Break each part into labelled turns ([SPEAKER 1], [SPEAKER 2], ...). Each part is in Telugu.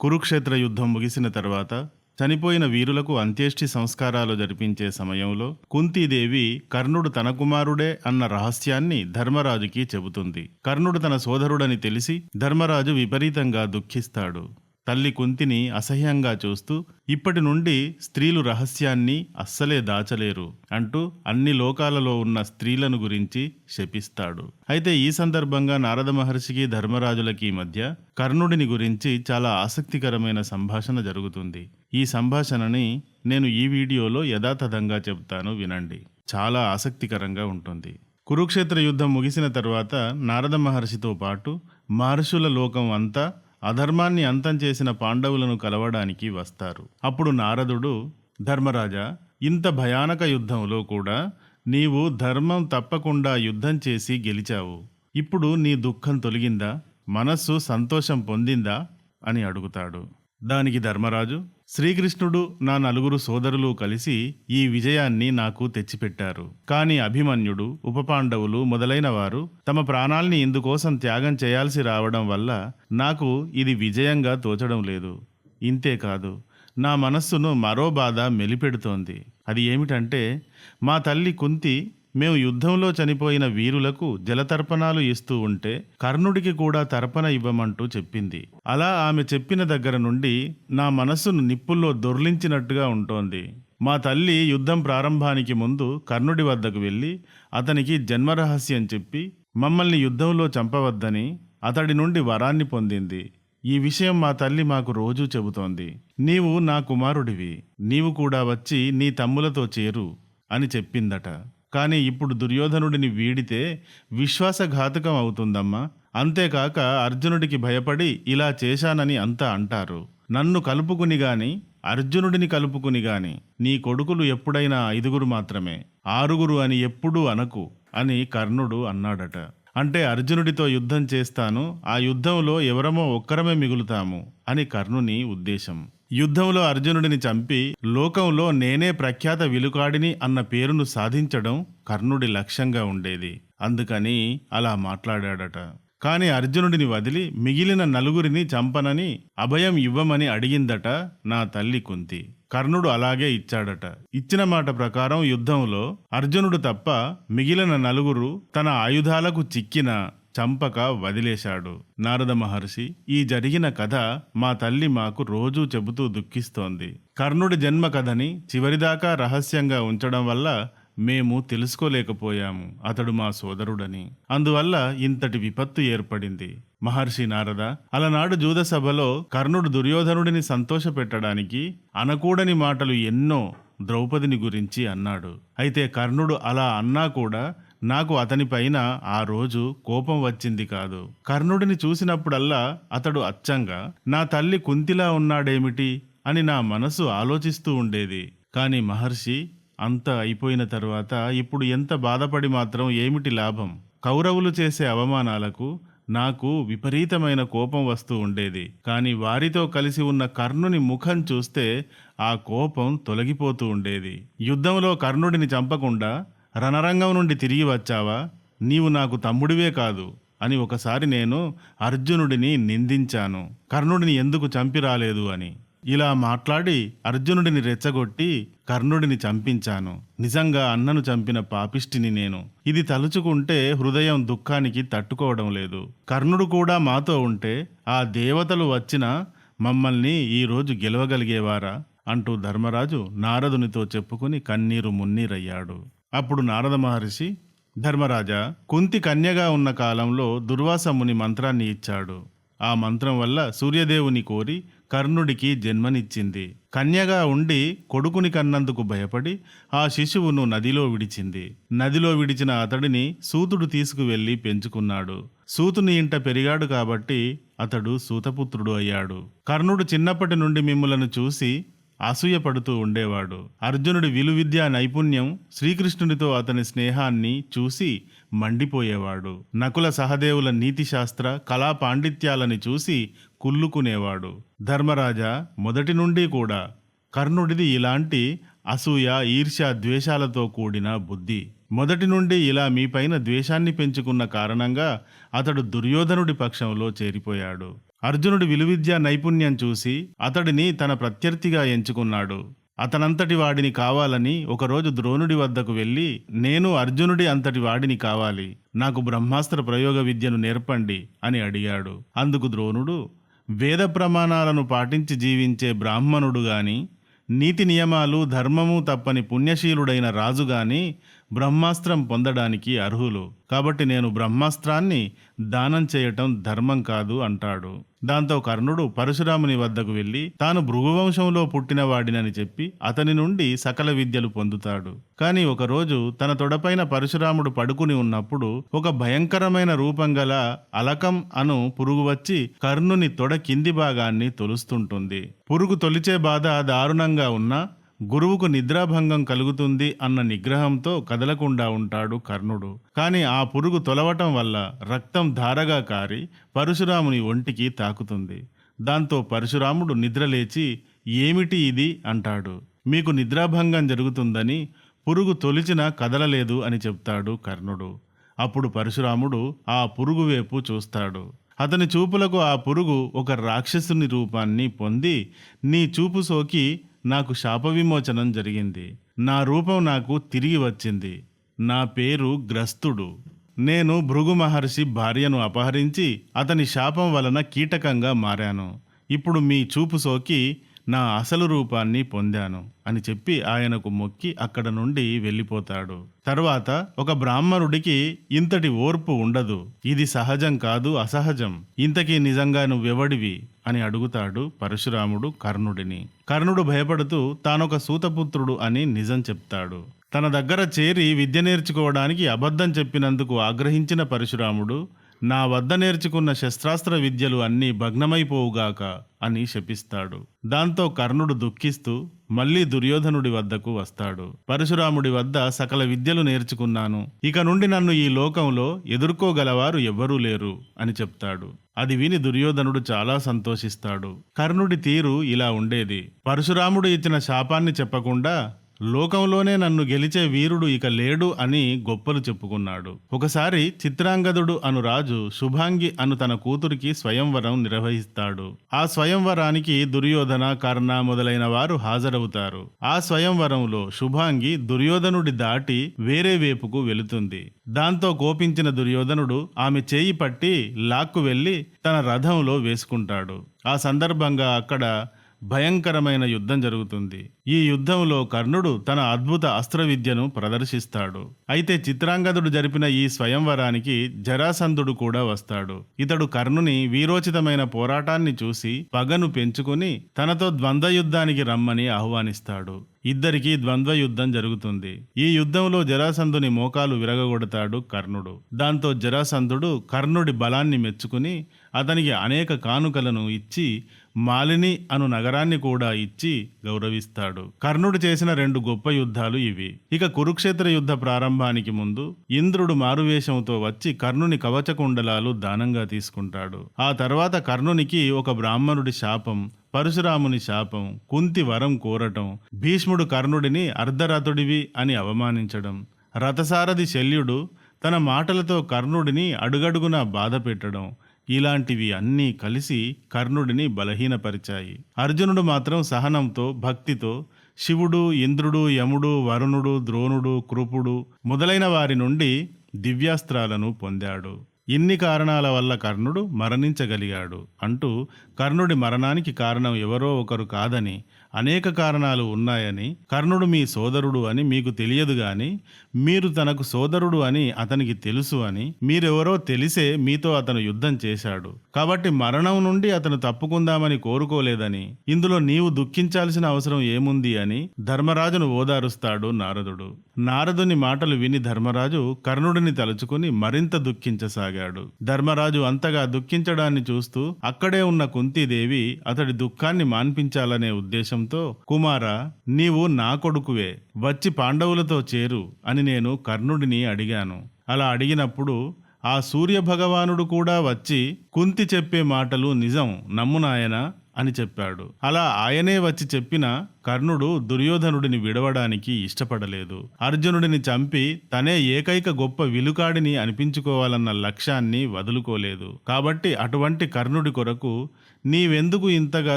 [SPEAKER 1] కురుక్షేత్ర యుద్ధం ముగిసిన తర్వాత చనిపోయిన వీరులకు అంత్యేష్టి సంస్కారాలు జరిపించే సమయంలో కుంతీదేవి కర్ణుడు తన కుమారుడే అన్న రహస్యాన్ని ధర్మరాజుకి చెబుతుంది. కర్ణుడు తన సోదరుడని తెలిసి ధర్మరాజు విపరీతంగా దుఃఖిస్తాడు. తల్లి కుంతిని అసహ్యంగా చూస్తూ ఇప్పటి నుండి స్త్రీలు రహస్యాన్ని అస్సలే దాచలేరు అంటూ అన్ని లోకాలలో ఉన్న స్త్రీలను గురించి శపిస్తాడు. అయితే ఈ సందర్భంగా నారద మహర్షికి ధర్మరాజులకి మధ్య కర్ణుడిని గురించి చాలా ఆసక్తికరమైన సంభాషణ జరుగుతుంది. ఈ సంభాషణని నేను ఈ వీడియోలో యథాతథంగా చెప్తాను వినండి. చాలా ఆసక్తికరంగా ఉంటుంది. కురుక్షేత్ర యుద్ధం ముగిసిన తర్వాత నారద మహర్షితో పాటు మహర్షుల లోకం అంతా అధర్మాన్ని అంతం చేసిన పాండవులను కలవడానికి వస్తారు. అప్పుడు నారదుడు ధర్మరాజా ఇంత భయానక యుద్ధంలో కూడా నీవు ధర్మం తప్పకుండా యుద్ధం చేసి గెలిచావు. ఇప్పుడు నీ దుఃఖం తొలగిందా? మనస్సు సంతోషం పొందిందా? అని అడుగుతాడు. దానికి ధర్మరాజు శ్రీకృష్ణుడు నా నలుగురు సోదరులు కలిసి ఈ విజయాన్ని నాకు తెచ్చిపెట్టారు. కాని అభిమన్యుడు ఉపపాండవులు మొదలైన వారు తమ ప్రాణాల్ని ఇందుకోసం త్యాగం చేయాల్సి రావడం వల్ల నాకు ఇది విజయంగా తోచడం లేదు. ఇంతేకాదు నా మనస్సును మరో బాధ మెలిపెడుతోంది. అది ఏమిటంటే మా తల్లి కుంతి మేము యుద్ధంలో చనిపోయిన వీరులకు జలతర్పణాలు ఇస్తూ ఉంటే కర్ణుడికి కూడా తర్పణ ఇవ్వమంటూ చెప్పింది. అలా ఆమె చెప్పిన దగ్గర నుండి నా మనస్సును నిప్పుల్లో దొర్లించినట్టుగా ఉంటోంది. మా తల్లి యుద్ధం ప్రారంభానికి ముందు కర్ణుడి వద్దకు వెళ్ళి అతనికి జన్మరహస్యం చెప్పి మమ్మల్ని యుద్ధంలో చంపవద్దని అతడి నుండి వరాన్ని పొందింది. ఈ విషయం మా తల్లి మాకు రోజూ చెబుతోంది. నీవు నా కుమారుడివి. నీవు కూడా వచ్చి నీ తమ్ములతో చేరు అని చెప్పిందట. కానీ ఇప్పుడు దుర్యోధనుడిని వీడితే విశ్వాసఘాతకం అవుతుందమ్మా. అంతేకాక అర్జునుడికి భయపడి ఇలా చేశానని అంతా అంటారు. నన్ను కలుపుకుని గాని అర్జునుడిని కలుపుకుని గాని నీ కొడుకులు ఎప్పుడైనా ఐదుగురు మాత్రమే ఆరుగురు అని ఎప్పుడూ అనకు అని కర్ణుడు అన్నాడట. అంటే అర్జునుడితో యుద్ధం చేస్తాను ఆ యుద్ధంలో ఎవరమో ఒక్కరమే మిగులుతాము అని కర్ణుని ఉద్దేశం. యుద్ధంలో అర్జునుడిని చంపి లోకంలో నేనే ప్రఖ్యాత విలుకాడిని అన్న పేరును సాధించడం కర్ణుడి లక్ష్యంగా ఉండేది. అందుకని అలా మాట్లాడాడట. కాని అర్జునుడిని వదిలి మిగిలిన నలుగురిని చంపనని అభయం ఇవ్వమని అడిగిందట నా తల్లి కుంతి. కర్ణుడు అలాగే ఇచ్చాడట. ఇచ్చిన మాట ప్రకారం యుద్ధంలో అర్జునుడు తప్ప మిగిలిన నలుగురు తన ఆయుధాలకు చిక్కిన చంపక వదిలేశాడు. నారద మహర్షి ఈ జరిగిన కథ మా తల్లి మాకు రోజూ చెబుతూ దుఃఖిస్తోంది. కర్ణుడి జన్మ కథని చివరిదాకా రహస్యంగా ఉంచడం వల్ల మేము తెలుసుకోలేకపోయాము అతడు మా సోదరుడని. అందువల్ల ఇంతటి విపత్తు ఏర్పడింది. మహర్షి నారద అలనాడు జూద సభలో కర్ణుడు దుర్యోధనుడిని సంతోషపెట్టడానికి అనకూడని మాటలు ఎన్నో ద్రౌపదిని గురించి అన్నాడు. అయితే కర్ణుడు అలా అన్నా కూడా నాకు అతనిపైన ఆ రోజు కోపం వచ్చింది కాదు. కర్ణుడిని చూసినప్పుడల్లా అతడు అచ్చంగా నా తల్లి కుంతిలా ఉన్నాడేమిటి అని నా మనసు ఆలోచిస్తూ ఉండేది. కాని మహర్షి అంత అయిపోయిన తరువాత ఇప్పుడు ఎంత బాధపడి మాత్రం ఏమిటి లాభం? కౌరవులు చేసే అవమానాలకు నాకు విపరీతమైన కోపం వస్తూ ఉండేది. కానీ వారితో కలిసి ఉన్న కర్ణుని ముఖం చూస్తే ఆ కోపం తొలగిపోతూ ఉండేది. యుద్ధంలో కర్ణుడిని చంపకుండా రణరంగం నుండి తిరిగి వచ్చావా? నీవు నాకు తమ్ముడివే కాదు అని ఒకసారి నేను అర్జునుడిని నిందించాను. కర్ణుడిని ఎందుకు చంపి రాలేదు అని. ఇలా మాట్లాడి అర్జునుడిని రెచ్చగొట్టి కర్ణుడిని చంపించాను. నిజంగా అన్నను చంపిన పాపిష్టిని నేను. ఇది తలుచుకుంటే హృదయం దుఃఖానికి తట్టుకోవడం లేదు. కర్ణుడు కూడా మాతో ఉంటే ఆ దేవతలు వచ్చినా మమ్మల్ని ఈరోజు గెలవగలిగేవారా? అంటూ ధర్మరాజు నారదునితో చెప్పుకుని కన్నీరు మున్నీరయ్యాడు. అప్పుడు నారద మహర్షి ధర్మరాజా కుంతి కన్యగా ఉన్న కాలంలో దుర్వాసముని మంత్రాన్ని ఇచ్చాడు. ఆ మంత్రం వల్ల సూర్యదేవుని కోరి కర్ణుడికి జన్మనిచ్చింది. కన్యగా ఉండి కొడుకుని కన్నందుకు భయపడి ఆ శిశువును నదిలో విడిచింది. నదిలో విడిచిన అతడిని సూతుడు తీసుకువెళ్ళి పెంచుకున్నాడు. సూతుని ఇంట పెరిగాడు కాబట్టి అతడు సూతపుత్రుడు అయ్యాడు. కర్ణుడు చిన్నప్పటి నుండి మిమ్ములను చూసి అసూయపడుతూ ఉండేవాడు. అర్జునుడి విలువిద్యా నైపుణ్యం శ్రీకృష్ణుడితో అతని స్నేహాన్ని చూసి మండిపోయేవాడు. నకుల సహదేవుల నీతిశాస్త్ర కళా పాండిత్యాలని చూసి కుల్లుకునేవాడు ధర్మరాజా మొదటి నుండి కూడా కర్ణుడిది ఇలాంటి అసూయ ఈర్ష్య ద్వేషాలతో కూడిన బుద్ధి. మొదటి నుండి ఇలా మీపైన ద్వేషాన్ని పెంచుకున్న కారణంగా అతడు దుర్యోధనుడి పక్షంలో చేరిపోయాడు. అర్జునుడి విలువిద్యా నైపుణ్యం చూసి అతడిని తన ప్రత్యర్థిగా ఎంచుకున్నాడు. అతనంతటి వాడిని కావాలని ఒకరోజు ద్రోణుడి వద్దకు వెళ్ళి నేను అర్జునుడి అంతటి వాడిని కావాలి. నాకు బ్రహ్మాస్త్ర ప్రయోగ విద్యను నేర్పండి అని అడిగాడు. అందుకు ద్రోణుడు వేద ప్రమాణాలను పాటించి జీవించే బ్రాహ్మణుడు గాని నీతి నియమాలు ధర్మము తప్పని పుణ్యశీలుడైన రాజు గాని బ్రహ్మాస్త్రం పొందడానికి అర్హులు. కాబట్టి నేను బ్రహ్మాస్త్రాన్ని దానం చేయటం ధర్మం కాదు అంటాడు. దాంతో కర్ణుడు పరశురాముని వద్దకు వెళ్ళి తాను భృగువంశంలో పుట్టినవాడినని చెప్పి అతని నుండి సకల విద్యలు పొందుతాడు. కాని ఒకరోజు తన తొడపైన పరశురాముడు పడుకుని ఉన్నప్పుడు ఒక భయంకరమైన రూపం గల అలకం అను పురుగు వచ్చి కర్ణుని తొడ కింది భాగాన్ని తొలుస్తుంటుంది. పురుగు తొలిచే బాధ దారుణంగా ఉన్నా గురువుకు నిద్రాభంగం కలుగుతుంది అన్న నిగ్రహంతో కదలకుండా ఉంటాడు కర్ణుడు. కాని ఆ పురుగు తొలవటం వల్ల రక్తం ధారగా కారి పరశురాముని ఒంటికి తాకుతుంది. దాంతో పరశురాముడు నిద్రలేచి ఏమిటి ఇది? అంటాడు. మీకు నిద్రాభంగం జరుగుతుందని పురుగు తొలిచిన కదలలేదు అని చెప్తాడు కర్ణుడు. అప్పుడు పరశురాముడు ఆ పురుగు వైపు చూస్తాడు. అతని చూపులకు ఆ పురుగు ఒక రాక్షసుని రూపాన్ని పొంది నీ చూపు సోకి నాకు శాప విమోచనం జరిగింది. నా రూపం నాకు తిరిగి వచ్చింది. నా పేరు గ్రస్తుడు. నేను భృగు మహర్షి భార్యను అపహరించి అతని శాపం వలన కీటకంగా మారాను. ఇప్పుడు మీ చూపు సోకి నా అసలు రూపాన్ని పొందాను అని చెప్పి ఆయనకు మొక్కి అక్కడ నుండి వెళ్ళిపోతాడు. తర్వాత ఒక బ్రాహ్మణుడికి ఇంతటి ఓర్పు ఉండదు. ఇది సహజం కాదు అసహజం. ఇంతకీ నిజంగా నువ్వెవడివి? అని అడుగుతాడు పరశురాముడు కర్ణుడిని. కర్ణుడు భయపడుతూ తానొక సూతపుత్రుడు అని నిజం చెప్తాడు. తన దగ్గర చేరి విద్య నేర్చుకోవడానికి అబద్ధం చెప్పినందుకు ఆగ్రహించిన పరశురాముడు నా వద్ద నేర్చుకున్న శస్త్రాస్త్ర విద్యలు అన్నీ భగ్నమైపోవుగాక అని శపిస్తాడు. దాంతో కర్ణుడు దుఃఖిస్తూ మళ్ళీ దుర్యోధనుడి వద్దకు వస్తాడు. పరశురాముడి వద్ద సకల విద్యలు నేర్చుకున్నాను. ఇక నుండి నన్ను ఈ లోకంలో ఎదుర్కోగలవారు ఎవ్వరూ లేరు అని చెప్తాడు. అది విని దుర్యోధనుడు చాలా సంతోషిస్తాడు. కర్ణుడి తీరు ఇలా ఉండేది. పరశురాముడు ఇచ్చిన శాపాన్ని చెప్పకుండా లోకంలోనే నన్ను గెలిచే వీరుడు ఇక లేడు అని గొప్పలు చెప్పుకున్నాడు. ఒకసారి చిత్రాంగదుడు అను రాజు శుభాంగి అను తన కూతురికి స్వయంవరం నిర్వహిస్తాడు. ఆ స్వయంవరానికి దుర్యోధన కర్ణ మొదలైన వారు హాజరవుతారు. ఆ స్వయంవరంలో శుభాంగి దుర్యోధనుడి దాటి వేరే వేపుకు వెళుతుంది. దాంతో కోపించిన దుర్యోధనుడు ఆమె చేయి పట్టి లాక్కు వెళ్ళి తన రథంలో వేసుకుంటాడు. ఆ సందర్భంగా అక్కడ భయంకరమైన యుద్ధం జరుగుతుంది. ఈ యుద్ధంలో కర్ణుడు తన అద్భుత అస్త్ర విద్యను ప్రదర్శిస్తాడు. అయితే చిత్రాంగదుడు జరిపిన ఈ స్వయంవరానికి జరాసంధుడు కూడా వస్తాడు. ఇతడు కర్ణుని వీరోచితమైన పోరాటాన్ని చూసి పగను పెంచుకుని తనతో ద్వంద్వ యుద్ధానికి రమ్మని ఆహ్వానిస్తాడు. ఇద్దరికీ ద్వంద్వ యుద్ధం జరుగుతుంది. ఈ యుద్ధంలో జరాసంధుని మోకాలు విరగగొడతాడు కర్ణుడు. దాంతో జరాసంధుడు కర్ణుడి బలాన్ని మెచ్చుకుని అతనికి అనేక కానుకలను ఇచ్చి మాలిని అను నగరాన్ని కూడా ఇచ్చి గౌరవిస్తాడు. కర్ణుడు చేసిన రెండు గొప్ప యుద్ధాలు ఇవి. ఇక కురుక్షేత్ర యుద్ధ ప్రారంభానికి ముందు ఇంద్రుడు మారువేషంతో వచ్చి కర్ణుని కవచకుండలాలు దానంగా తీసుకుంటాడు. ఆ తర్వాత కర్ణునికి ఒక బ్రాహ్మణుడి శాపం పరశురాముని శాపం కుంతి వరం కోరటం భీష్ముడు కర్ణుడిని అర్ధరథుడివి అని అవమానించడం రథసారథి శల్యుడు తన మాటలతో కర్ణుడిని అడుగడుగునా బాధ పెట్టడం ఇలాంటివి అన్నీ కలిసి కర్ణుడిని బలహీనపరిచాయి. అర్జునుడు మాత్రం సహనంతో భక్తితో శివుడు ఇంద్రుడు యముడు వరుణుడు ద్రోణుడు కృపుడు మొదలైన వారి నుండి దివ్యాస్త్రాలను పొందాడు. ఇన్ని కారణాల వల్ల కర్ణుడు మరణించగలిగాడు అంటూ కర్ణుడి మరణానికి కారణం ఎవరో ఒకరు కాదని అనేక కారణాలు ఉన్నాయని కర్ణుడు మీ సోదరుడు అని మీకు తెలియదు గాని మీరు తనకు సోదరుడు అని అతనికి తెలుసు అని మీరెవరో తెలిసే మీతో అతను యుద్ధం చేశాడు. కాబట్టి మరణం నుండి అతను తప్పుకుందామని కోరుకోలేదని ఇందులో నీవు దుఃఖించాల్సిన అవసరం ఏముంది అని ధర్మరాజును ఓదారుస్తాడు నారదుడు. నారదుని మాటలు విని ధర్మరాజు కర్ణుడిని తలుచుకుని మరింత దుఃఖించసాగాడు. ధర్మరాజు అంతగా దుఃఖించడాన్ని చూస్తూ అక్కడే ఉన్న కుంతీదేవి అతడి దుఃఖాన్ని మాన్పించాలనే ఉద్దేశంతో కుమార నీవు నా కొడుకువే వచ్చి పాండవులతో చేరు అని నేను కర్ణుడిని అడిగాను. అలా అడిగినప్పుడు ఆ సూర్య భగవానుడు కూడా వచ్చి కుంతి చెప్పే మాటలు నిజం నమ్మునాయన అని చెప్పాడు. అలా ఆయనే వచ్చి చెప్పిన కర్ణుడు దుర్యోధనుడిని విడవడానికి ఇష్టపడలేదు. అర్జునుడిని చంపి తనే ఏకైక గొప్ప విలుకాడిని అనిపించుకోవాలన్న లక్ష్యాన్ని వదులుకోలేదు. కాబట్టి అటువంటి కర్ణుడి కొరకు నీవెందుకు ఇంతగా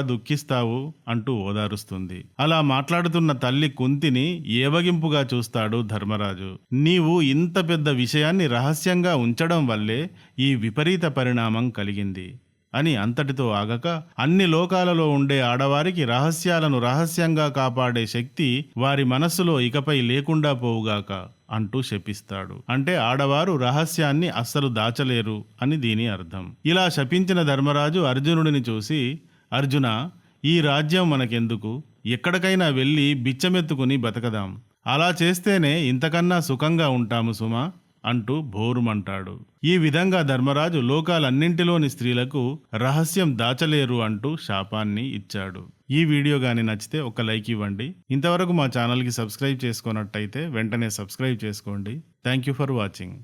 [SPEAKER 1] దుఃఖిస్తావు? అంటూ ఓదారుస్తుంది. అలా మాట్లాడుతున్న తల్లి కుంతిని ఏవగింపుగా చూస్తాడు ధర్మరాజు. నీవు ఇంత పెద్ద విషయాన్ని రహస్యంగా ఉంచడం వల్లే ఈ విపరీత పరిణామం కలిగింది. అని అంతటితో ఆగక అన్ని లోకాలలో ఉండే ఆడవారికి రహస్యాలను రహస్యంగా కాపాడే శక్తి వారి మనస్సులో ఇకపై లేకుండా పోవుగాక అంటూ శపిస్తాడు. అంటే ఆడవారు రహస్యాన్ని అస్సలు దాచలేరు అని దీని అర్థం. ఇలా శపించిన ధర్మరాజు అర్జునుడిని చూసి అర్జున ఈ రాజ్యం మనకెందుకు? ఎక్కడికైనా వెళ్ళి బిచ్చమెత్తుకుని బతకదాం. అలా చేస్తేనే ఇంతకన్నా సుఖంగా ఉంటాము సుమా. అంటూ భోరుమంటాడు ఈ విధంగా ధర్మరాజు లోకాలన్నింటిలోని స్త్రీలకు రహస్యం దాచలేరు అంటూ శాపాన్ని ఇచ్చాడు. ఈ వీడియో కానీ నచ్చితే ఒక లైక్ ఇవ్వండి. ఇంతవరకు మా ఛానల్కి సబ్స్క్రైబ్ చేసుకున్నట్టయితే వెంటనే సబ్స్క్రైబ్ చేసుకోండి. Thank you for watching.